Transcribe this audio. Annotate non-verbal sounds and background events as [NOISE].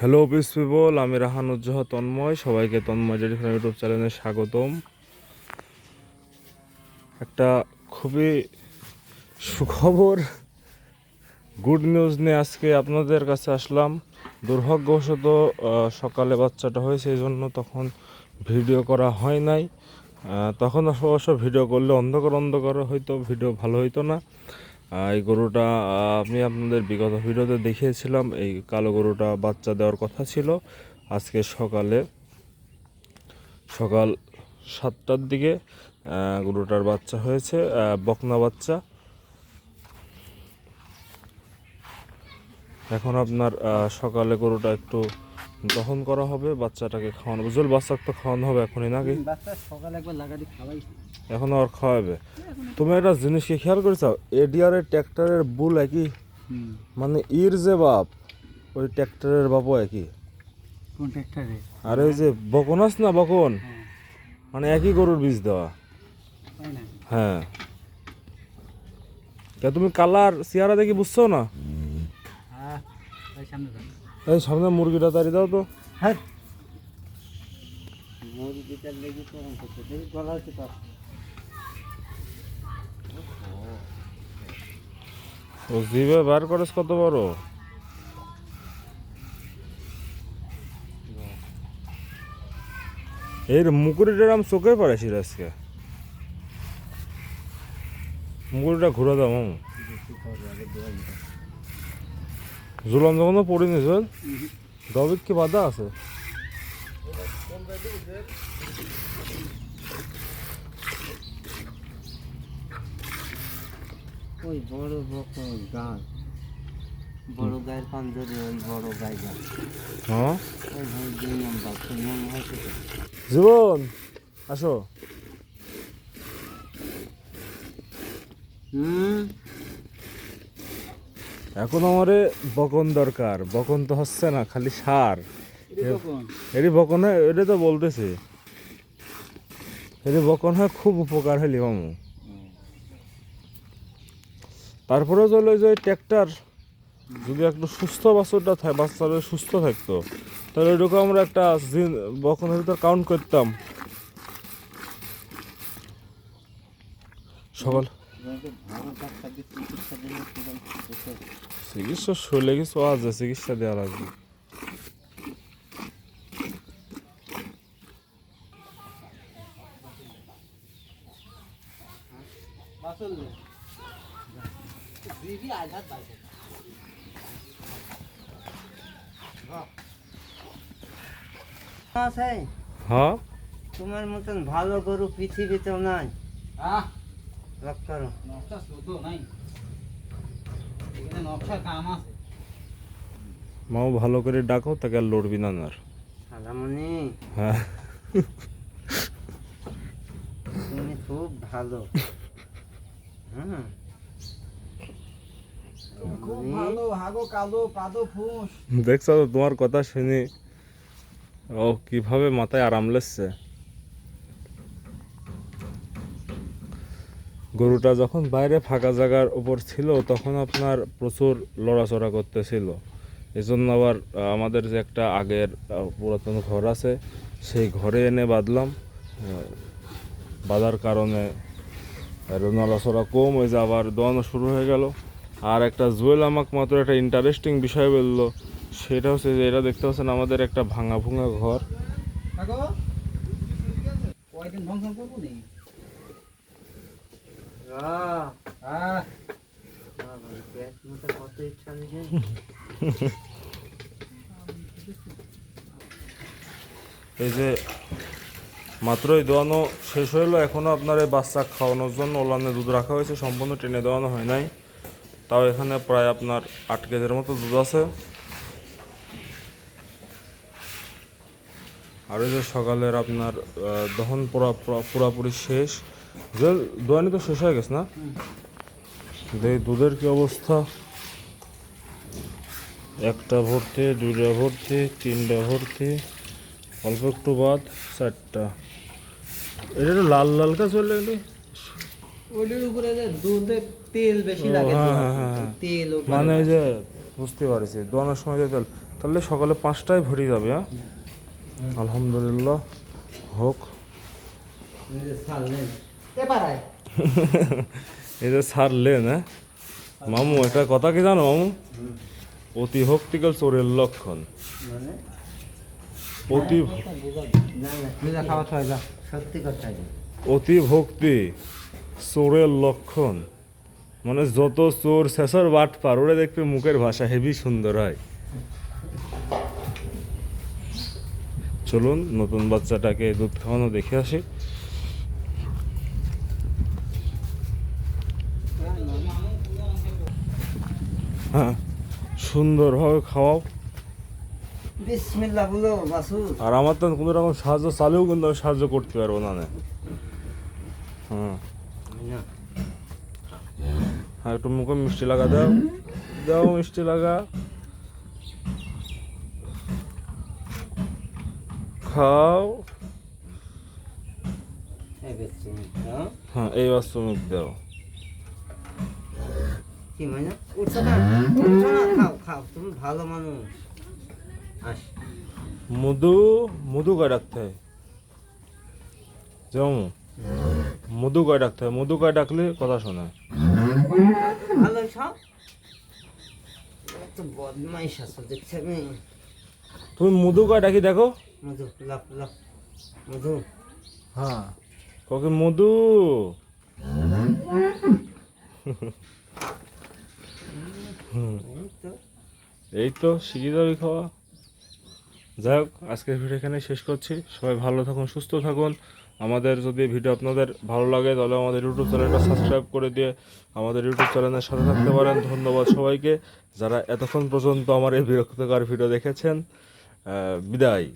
Hello piece people আমি রাহান রাহানুজ্জাহ তন্ময়। সবাইকে Tanmoy JD YouTube চ্যানেলে স্বাগতম। একটা খুবই সুখবর গুড নিউজ নিয়ে আজকে আপনাদের কাছে আসলাম। দুর্ভাগ্যবশত সকালে বাচ্চাটা হয়েছে এই জন্য তখন ভিডিও করা হয় নাই। তখন অবশ্য ভিডিও করলে অন্ধকার অন্ধকার হয়তো ভিডিও ভালো হইতো না। এই গরুটা আমি আপনাদের বিগত ভিডিওতে দেখিয়েছিলাম, এই কালো গরুটা বাচ্চা দেওয়ার কথা ছিল। আজকে সকালে, সকাল সাতটার দিকে গরুটার বাচ্চা হয়েছে বকনা বাচ্চা। এখন আপনার সকালে গরুটা একটু দহন করা হবে বাচ্চাটাকে খাওয়ানো বুঝল বাচ্চাকে তো খাওয়ানো হবে এখনই নাকি? সকালে একবার লাগাতে খাওয়াই এখন আর খাওয়াবে? তুমি একটা জিনিসকে খেয়াল করেছ এডিআরের ট্র্যাক্টরের বুল একই? মানে ইর যে বাপ ওই ট্র্যাক্টরের বাপও একই? কোন ট্রাক্টরে আর ওই যে বকন আস না বকন? মানে একই গরুর বীজ দেওয়া। হ্যাঁ। তা তুমি কালার চেহারা দেখি বুঝছ না? হ্যাঁ সামনে এই সামনে মুরগিটা তাড়ি দাও তো। হ্যাঁ। মুরগিটার লেগে তো করছে দেখি গলা হচ্ছে তো। ও জিভে বার করেছ কত বড়? এই মুকুরিটার আম চোখে পড়ে সিরাজকে মুকুরিটা ঘুরে দাও মামু। জুলাম যখন পড়িনি জল দবিক কি বাধা আছে? ওই বড় বড় গাছ বড় গায়ের পাঞ্জরে ওই বড় গাই গাছ হ্যাঁ? ওই ভাই দুই নম্বর তিন নম্বর জীবন আসো। হুম? এখন আমারে বকন দরকার বকন তো হচ্ছে না খালি সার। এটা বকন? হয় এটা তো বলতেছে। এটি বকন হয় খুব উপকার হলি মামু। তারপরে চলে যে ট্র্যাক্টর যদি একটু সুস্থ বাছরটা থাকে বাচ্চাটা সুস্থ থাকতো তাহলে ওইরকম আমরা একটা বকনের ভিতর কাউন্ট করতাম। সকাল চিকিৎসা? শরীরে কিছু আছে চিকিৎসা দেওয়া লাগবে। আছে হ্যাঁ? তোমার মতন ভালো গরু পৃথিবীতেও নাই। লক্ষ করো নকশা শুধু নাই। এখানে নকশা কাম আছে। মাও ভালো করে ডাকো তাকে আর লড়বি না আর। সালামনি। হ্যাঁ। তুমি খুব ভালো। হুম খুব ভালো হাগো কালো পাদো ফুস। দেখছ তোমার কথা শুনি। ও কীভাবে মাথায় আরাম লাগছে। গরুটা যখন বাইরে ফাঁকা জায়গার উপর ছিল, তখন আপনার প্রচুর লড়াচড়া করতেছিল। এজন্য আবার আমাদের যে একটা আগের পুরাতন ঘর আছে, সেই ঘরে এনে বাঁধলাম। বাঁধার কারণে নড়াচড়া কম, ওই যে আবার দোয়ানো শুরু হয়ে গেল। আর একটা জুয়েল আমাকে মাত্র একটা ইন্টারেস্টিং বিষয় বলল, সেটা হচ্ছে যে এটা দেখতে পাচ্ছেন আমাদের একটা ভাঙা ভুঙা ঘর হাগো কয়দিন ফাংশন করব নি আহ, আহ বাবা, পেট মতো কত ইচ্ছা নিয়ে [LAUGHS] এই যে মাত্রই দোয়ানো শেষ হলো এখনও আপনার এই বাচ্চা খাওয়ানোর জন্য ওলানে দুধ রাখা হয়েছে, সম্পূর্ণ টেনে দেওয়ানো হয় নাই। তাও এখানে প্রায় আপনার আট কেজির মতো দুধ আছে। আর এই যে সকালের আপনার দহন পুরা- পুরাপুরি শেষ। যে দোয়ানি তো শেষ হয়ে গেছে না? দেখি দুধের কি অবস্থা? একটা ভর্তি দুইটা ভর্তি তিনটা ভর্তি অল্প একটু বাদ চারটা। এটা লাল লাল কা চলে গেলে ওইটার উপরে যে দুধে তেল বেশি লাগে হ্যাঁ, হ্যাঁ, হ্যাঁ। তেল মানে ওই যে বুঝতে পারছি দোয়ানোর সময় যে তেল তাহলে সকালে পাঁচটায় ভরি যাবে হ্যাঁ? আলহামদুলিল্লাহ হোক। [LAUGHS] এই যে ছাড়লেন হ্যাঁ? মামু একটা কথা কি জানো মামু? অতি ভক্তিকাল চোরের লক্ষণ। মানে? অতি অতি ভক্তি চোরের লক্ষণ। মানে যত চোর শেষর বাট পার ওরে দেখবে মুখের ভাষা হেভি সুন্দর হয়। চলুন নতুন বাচ্চাটাকে দুধ খাওয়ানো দেখে আসি। হ্যাঁ। সুন্দরভাবে খাওয়াও। আর আমার তো কোনো রকম সাহায্য চালেও কিন্তু আমি সাহায্য করতে পারব না না। হ্যাঁ। একটু মুখে মিষ্টি লাগা দাও। দাও মিষ্টি লাগা। খাও। হ্যাঁ হ্যাঁ এই বাস্তব মুখ দাও। কি মানে? উঠছো না? উঠছো না? খাও খাও তুমি ভালো মানুষ। আস। মধু মধু কয় রাখতে হয়। যেমন মধু কয় রাখতে হয়। মধু কয় ডাকলে কথা শোনায় ভালো সব? এত বদমাইশ আছো দেখছি আমি। তুমি মধু কয় ডাকি দেখো। মধু লাভ লাভ মধু। হ্যাঁ। ককে মধু? [LAUGHS] এই তো যাবি খাওয়া। যাই হোক, আজকের ভিডিও এখানে শেষ করছি। সবাই ভালো থাকুন, সুস্থ থাকুন। আমাদের যদি ভিডিও আপনাদের ভালো লাগে, তাহলে আমাদের ইউটিউব চ্যানেলটা সাবস্ক্রাইব করে দিয়ে আমাদের ইউটিউব চ্যানেলের সাথে থাকতে পারেন। ধন্যবাদ সবাইকে। যারা এতক্ষণ পর্যন্ত আমার এই বিরক্তিকর ভিডিও দেখেছেন বিদায়।